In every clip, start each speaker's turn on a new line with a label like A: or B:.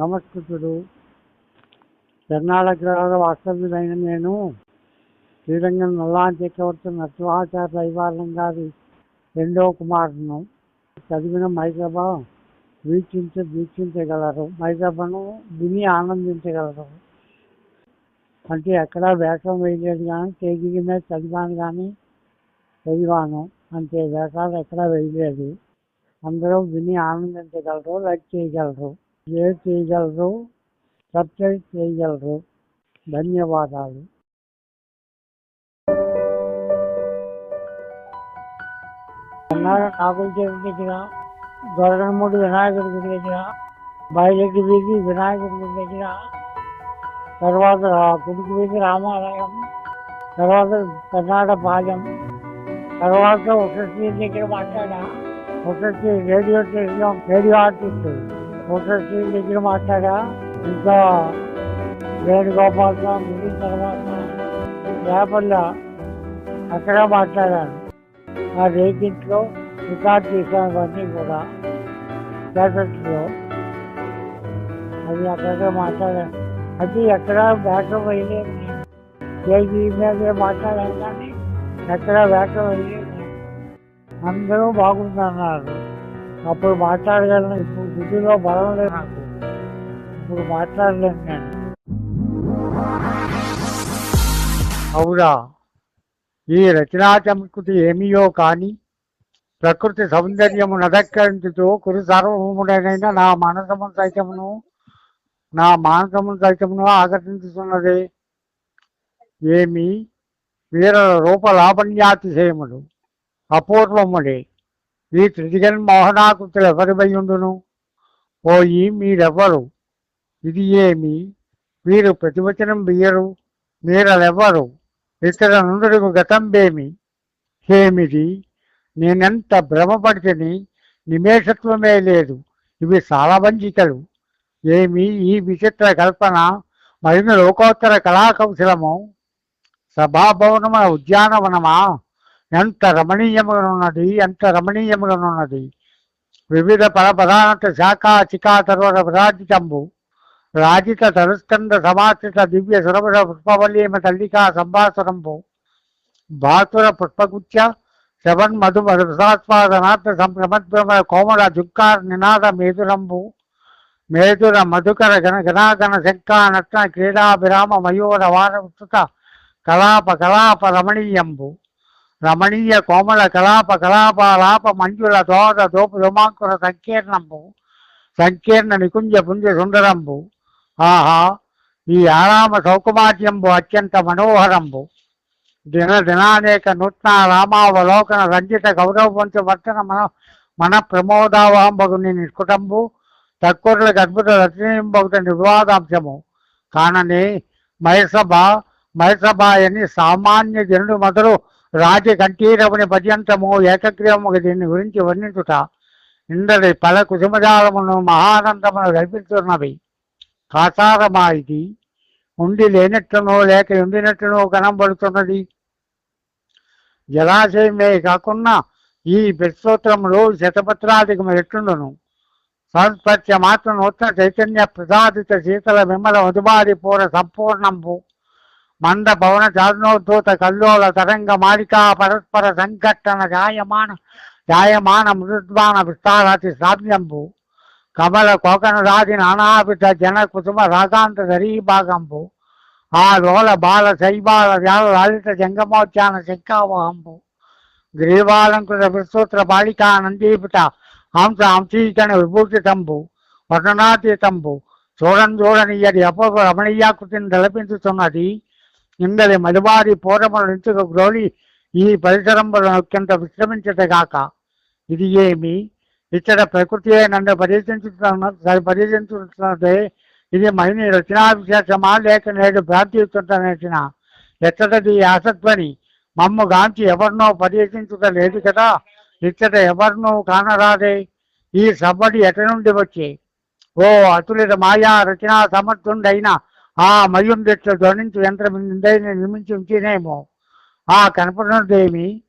A: నమస్కృతుడు. కర్ణాటక వాస్తవ్యుడైన నేను శ్రీరంగం నల్లాన్ చక్రవర్తి నరసింహాచార్య దైవారం గారి రెండో కుమారును చదివిన మైసభ వీక్షించ వీక్షించగలరు. మైసభను విని ఆనందించగలరు. అంటే ఎక్కడా వేషం వేయలేదు కానీ తేజీ మీద చదివాను కానీ చదివాను. అంటే వేషాలు ఎక్కడా వేయలేదు. అందరూ విని ఆనందించగలరు లైక్ చేయగలరు. ఏ చేయగలరు సబ్స్క్రైబ్ చేయగలరు. ధన్యవాదాలు. కర్ణాటక నాగుల చెరువు దగ్గర దొరగనమూడి వినాయకుడి గుడి దగ్గర బయలెడ్డి వీధి వినాయకుడి గుడి దగ్గర తర్వాత కుడుకు వీధి రామాలయం తర్వాత కర్ణాటక పాలెం తర్వాత ఉషశ్రీ దగ్గర మాట్లాడా Ushasri radio station radio artist. Ushasri దగ్గర మాట్లాడా? ఇంకా వేణుగోపాల్ స్వామి తర్వాత రేపల్ల అక్కడ మాట్లాడాను ఆ రేగింట్లో రికార్డ్ చేశాను అన్నీ కూడా క్యాసెట్లో అది అక్కడ మాట్లాడాను అది ఎక్కడ బ్యాటర్ వేయలేదు. కేజీ మీద మాట్లాడాను కానీ ఎక్కడ బ్యాటర్ వేయలేదు. అందరూ బాగుందన్నారు. అప్పుడు మాట్లాడగలను. ఇప్పుడు బుద్ధిలో బలం లేదు. నాకు ఇప్పుడు మాట్లాడలేను నేను. అవునా? ఈ రచనా ఏమియో కాని ప్రకృతి సౌందర్యము నదక్కరించుతూ కురు సార్వభౌముడైన నా మానసము సైతమును నా మానసము సైతమును ఆకర్షించుతున్నది. ఏమి? వీర రూప లావణ్యాతిశయములు అపూర్వముడే ఈ త్రిజగన్ మోహనాకృతులు ఎవరిపై ఉండును? పోయి మీరెవ్వరు? ఇది ఏమి? వీరు ప్రతివచనం బియ్యరు మీరలెవ్వరు ఇతర నుండుకు గతంబేమి ఏమిది నేనెంత భ్రమపడితేని? నిమేషత్వమే లేదు. ఇవి సాలవంజికలు ఏమి ఈ విచిత్ర కల్పన? మరిన్ని లోకోత్తర కళాకౌశలము? సభాభవనమ ఉద్యానవనమా? ఎంత రమణీయముగానున్నది ఎంత రమణీయముగానున్నది. వివిధ పరపదానంత శాఖ చికా తర్వత విరాజితంబు రాజిత తరుస్కంద సమాశ్రిత దివ్య సురభ పుష్పవల్లీమ తల్లికా సంభాసురంభు భాసుర పుష్పగుచ్చ శవన్ మధు మధుసాస్వాదనార్థ సంభ్రమద్భ్రమ కోమల జుక్కార నినాద మేధురంబు మేధుర మధుకర గణ గణాగణ శంకా నట్న క్రీడాభిరామ మయూర వారవృత కలాప కలాప రమణీయంబు. రమణీయ కోమల కలాప కలాపాలాప మంజుల దోద దోపు దుమాంకుర సంకీర్ణంబు సంకీర్ణ నికుంజ పుంజ సుందరంబు. ఆహా ఈ ఆరామ సౌకుమార్యంబు అత్యంత మనోహరంబు. దిన దినానేక నూత్న రామావలోకన రంజిత గౌరవవంత వర్తన మన మన ప్రమోదావాంబగుని నిష్కుటంబు తక్కువలకు అద్భుత రచనీయంబగుట నిర్వాదాంశము. కానని మయసభ మయసభ అని సామాన్య జనుడు మొదలు రాజ కంఠీరవుని పర్యంతము ఏకగ్రీవము దీని గురించి వర్ణించుట ఇందరి పల కుసుమజాలమును మహానందమును కల్పిస్తున్నవి కాసారమా ఇది? ఉండి లేనట్టునో లేక ఉండినట్టునో కనబడుతున్నది జలాశయమే కాకుండా ఈ విశ్వోత్తరములు శతపత్రాధికము ఎట్లుండును? సంస్పత్య మాత్రం నూతన చైతన్య ప్రసాదిత శీతల విమల మధుబారి పూర సంపూర్ణంపు మంద భవన చారుణోద్ధూత కల్లోల తరంగ మాలికా పరస్పర సంఘట్టన జాయమాన జాయమాన మృద్వాన విస్తారాతి శ్రావ్యంబు. కమల కోకన రాజి నానావిధ జన కుసుమ రాగాంత దరీభాగంబు ఆ లోల బాల శైబాల వ్యాల లాలిత జంగమోచ్యాన శంకావహంబు గ్రీవాలంకృత విస్తూత్ర బాలికా నందీపిత హంస హంసీకణ విభూషితంబు వర్ణనాతీతంబు. చూడని చూడనియది అపూర్వ రమణీయాకృతిని తలపించుతున్నది ఇందలి మధుబారి పూర్వముల నుంచుకు ఈ పరిసరంలో అత్యంత విశ్రమించటగాక ఇది ఏమి? ఇతర ప్రకృతియే నన్ను పరిశీలించుతున్న పరిశీలించుతున్నదే ఇది మహిళ రచనా విశేషమా లేక నేడు ప్రార్థిస్తుంటనేసిన ఎచ్చటది ఆసత్వని? మమ్మ గాంచి ఎవరినో పర్యటించుట లేదు కదా. ఇచ్చట ఎవరినో కానరాదే. ఈ సబ్బడి ఎట నుండి వచ్చి? ఓ అతులిత మాయా రచనా సమర్థుండైన ఆ మయుండెట్లు ధ్వనించి యంత్రం నిర్మించి ఉంచినేమో. ఆ కనపడినదేమి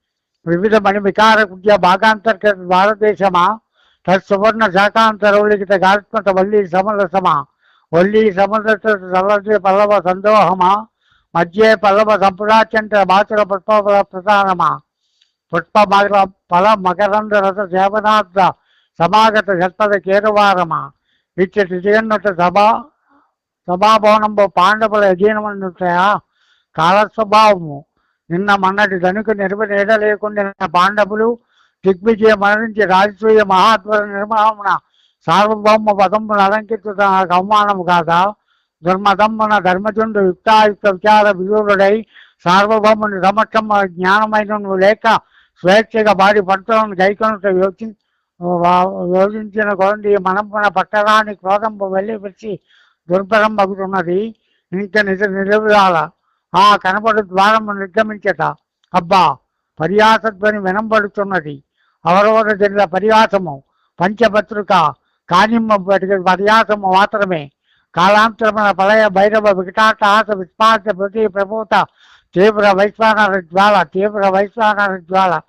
A: వివిధ మణి వికార విద్య భాగాంతర్గత భారతదేశమా? తత్సువర్ణ శాఖాంతరౌలికిత గాత్మత వల్లి సమరసమా? వల్లీ సముద్ర పల్లవ సందోహమా? మధ్యే పల్లవ సంపురాచంద్ర మాతుల పుష్ప ప్రధానమా? పుష్ప మగర ఫల మకరంద రస సేవనార్థ సమాగత జల్పద కేరవారమా? ఇచ్చటి జగన్నత సభ సభాభవనంబు పాండవుల అధీనమనుంటాయా కాల స్వభావము నిన్న మన్నటి ధనుకు నిర్వ లేకుండా పాండవులు దిగ్విజయ మరణించి రాజసూయ మహాత్వ నిర్మాణమున సార్వభౌమ పదమును అలంకరించు నాకు అవమానము కాదా? దుర్మదమ్మున ధర్మజుండు యుక్తాయుక్త విచార విదూరుడై సార్వభౌముని సమక్షమ జ్ఞానమైన నువ్వు లేక స్వేచ్ఛగా బాడి పంటలను గైకొనుట యోచి యోచించిన కొలంది మనమున పట్టరాని క్రోధంపు వెళ్ళి దుర్భరం మగుతున్నది ఇంక నిజ నిలవాల ఆ కనపడు ద్వారము నిర్గమించట. అబ్బా పర్యాసధ్వని వినంబడుతున్నది. అవరోధ జరిగిన పర్యాసము పంచపత్రిక కానిమ్మ పర్యాసము మాత్రమే. కాలాంతరమైన పలయ భైరవ వికటాటహాస విస్పాస ప్రతి ప్రభూత తీవ్ర వైశ్వానర జ్వాల తీవ్ర వైశ్వానర జ్వాల.